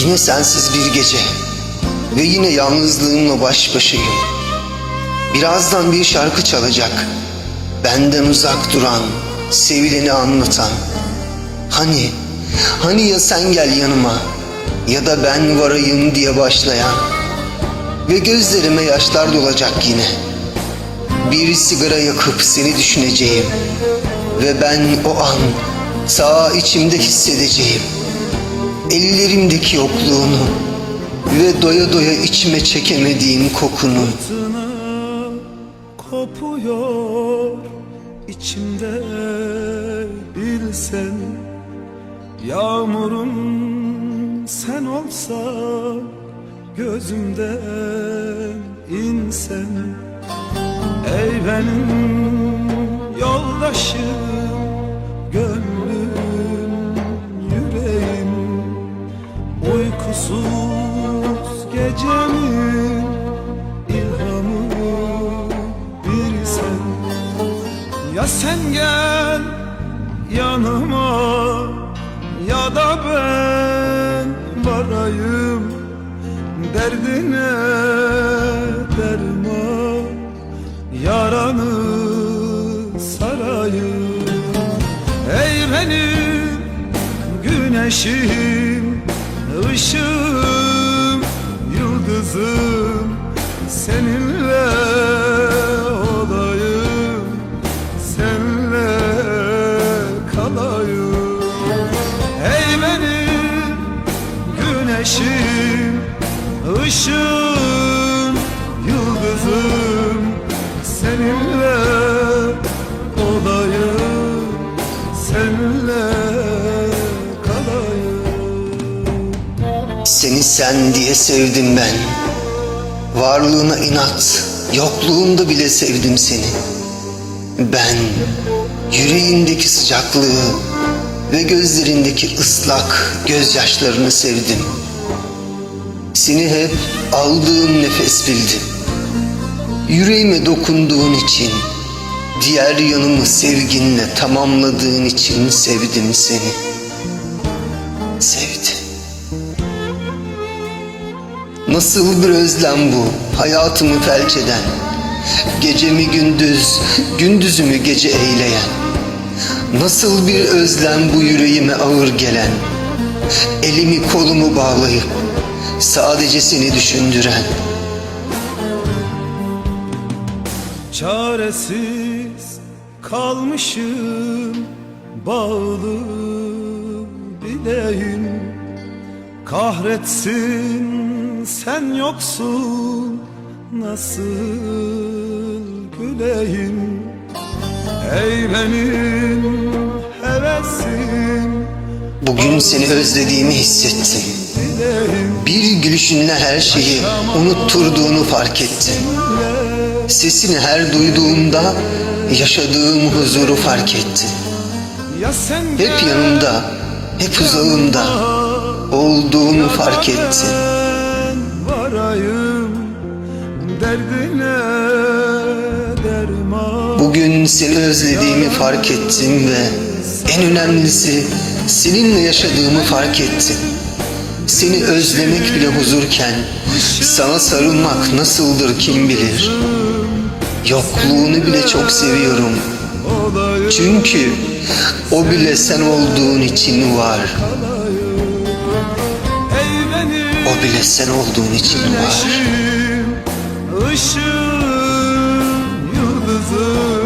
Yine sensiz bir gece ve yine yalnızlığımla baş başayım. Birazdan bir şarkı çalacak. Benden uzak duran, sevileni anlatan. Hani, hani ya sen gel yanıma ya da ben varayım diye başlayan. Ve gözlerime yaşlar dolacak yine. Bir sigara yakıp seni düşüneceğim. Ve ben o an sağ içimde hissedeceğim. Ellerimdeki yokluğunu ve doya doya içime çekemediğim kokunu. Kopuyor içimde bilsen Yağmurum sen olsan gözümden insen Ey benim Uykusuz gecemin ilhamı bir sen. Ya sen gel yanıma ya da ben varayım Derdine derman. Yaranı sarayım. Ey benim güneşim, ışığım, Seninle olayım, seninle kalayım. Ey benim güneşim, ışığım, yıldızım. Seninle olayım, seninle kalayım. Seni sen diye sevdim ben. Varlığına inat, yokluğunda bile sevdim seni. Ben yüreğindeki sıcaklığı ve gözlerindeki ıslak gözyaşlarını sevdim. Seni hep aldığım nefes bildim. Yüreğime dokunduğun için, diğer yanımı sevginle tamamladığın için sevdim seni. Sevdim. Nasıl bir özlem bu hayatımı felç eden? Gecemi gündüz, gündüzümü gece eyleyen Nasıl bir özlem bu yüreğime ağır gelen? Elimi kolumu bağlayıp sadece seni düşündüren? Çaresiz kalmışım bağlı bileğim Kahretsin sen yoksun nasıl güleyim? Ey benim hevesim Bugün seni özlediğimi hissettim. Bir gülüşünle her şeyi unutturduğunu fark ettim. Sesini her duyduğumda yaşadığım huzuru fark ettim. Hep yanımda, hep uzağımda olduğunu fark ettim. Bugün seni özlediğimi fark ettim ve en önemlisi seninle yaşadığımı fark ettim. Seni özlemek bile huzurken sana sarılmak nasıldır kim bilir. Yokluğunu bile çok seviyorum. Çünkü o bile sen olduğun için var. O bile sen olduğun için var. güneşim, ışığım, yıldızım